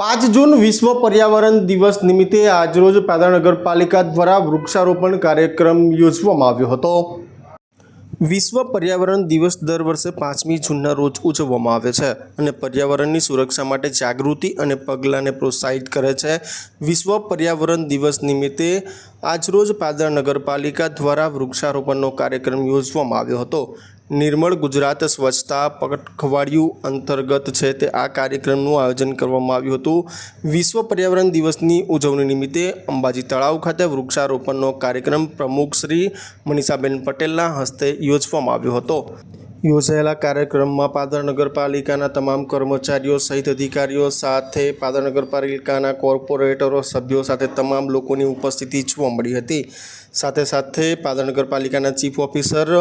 પાંચ જૂન વિશ્વ પર્યાવરણ દિવસ નિમિત્તે આજરોજ પાદરા નગરપાલિકા દ્વારા વૃક્ષારોપણ કાર્યક્રમ યોજવામાં આવ્યો હતો. વિશ્વ પર્યાવરણ દિવસ દર વર્ષે પાંચમી જૂનના રોજ ઉજવવામાં આવે છે અને પર્યાવરણની સુરક્ષા માટે જાગૃતિ અને પગલાંને પ્રોત્સાહિત કરે છે. વિશ્વ પર્યાવરણ દિવસ નિમિત્તે આજરોજ પાદરા નગરપાલિકા દ્વારા વૃક્ષારોપણનો કાર્યક્રમ યોજવામાં આવ્યો હતો. નિર્મળ ગુજરાત સ્વચ્છતા પખવાડિયું અંતર્ગત છે તે આ કાર્યક્રમનું આયોજન કરવામાં આવ્યું હતું. વિશ્વ પર્યાવરણ દિવસની ઉજવણી નિમિત્તે અંબાજી તળાવ ખાતે વૃક્ષારોપણનો કાર્યક્રમ પ્રમુખ શ્રી મનીષાબેન પટેલના હસ્તે યોજવામાં આવ્યો હતો. યોજાયેલા કાર્યક્રમમાં પાદર નગરપાલિકાના તમામ કર્મચારીઓ સહિત અધિકારીઓ સાથે પાદર નગરપાલિકાના કોર્પોરેટરો, સભ્યો સાથે તમામ લોકોની ઉપસ્થિતિ જોવા મળી હતી. સાથે સાથે પાદર નગરપાલિકાના ચીફ ઓફિસર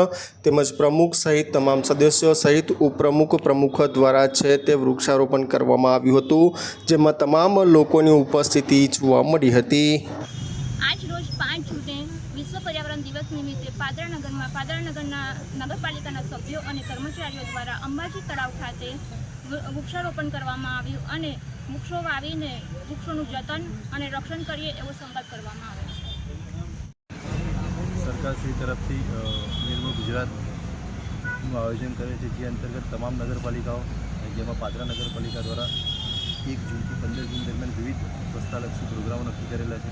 તેમજ પ્રમુખ સહિત તમામ સદસ્યો સહિત ઉપપ્રમુખ પ્રમુખ દ્વારા છે તે વૃક્ષારોપણ કરવામાં આવ્યું હતું, જેમાં તમામ લોકોની ઉપસ્થિતિ જોવા મળી હતી. આજ રોજ પાંચ જૂને વિશ્વ પર્યાવરણ દિવસ નિમિત્તે પાદરાનગરમાં પાદરાનગરના નગરપાલિકાના સભ્યો અને કર્મચારીઓ દ્વારા અંબાજી તળાવ ખાતે વૃક્ષારોપણ કરવામાં આવ્યું અને વૃક્ષો વાવીને વૃક્ષોનું જતન અને રક્ષણ કરીએ એવો સંકલ્પ કરવામાં આવ્યો છે. સરકારશ્રી તરફથી નિર્મળ ગુજરાતનું આયોજન કરે છે, જે અંતર્ગત તમામ નગરપાલિકાઓ જેમાં પાદરા નગરપાલિકા દ્વારા એક જૂનથી પંદર જૂન દરમિયાન વિવિધ સ્વચ્છતાલક્ષી પ્રોગ્રામો નક્કી કરેલા છે.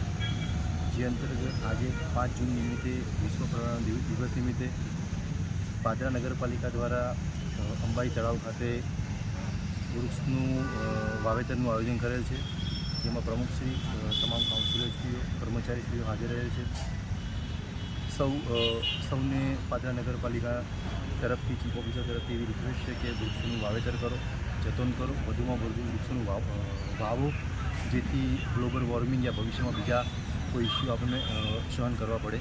જે અંતર્ગત આજે પાંચ જૂન નિમિત્તે વિશ્વ પર્યાવરણ દિવ- દિવસ નિમિત્તે પાદરા નગરપાલિકા દ્વારા અંબાઈ તળાવ ખાતે વૃક્ષનું વાવેતરનું આયોજન કરેલ છે. જેમાં પ્રમુખશ્રી તમામ કાઉન્સિલરશ્રીઓ, કર્મચારીશ્રીઓ હાજર રહેલ છે. સૌ સૌને પાદરા નગરપાલિકા તરફથી, ચીફ ઓફિસર તરફથી એવી રિક્વેસ્ટ છે કે વૃક્ષોનું વાવેતર કરો, જતન કરો, વધુમાં વધુ વૃક્ષોનું વાવો, જેથી ગ્લોબલ વોર્મિંગ યા ભવિષ્યમાં બીજા કોઈ ઇસ્યુ આપણને સહન કરવા પડે.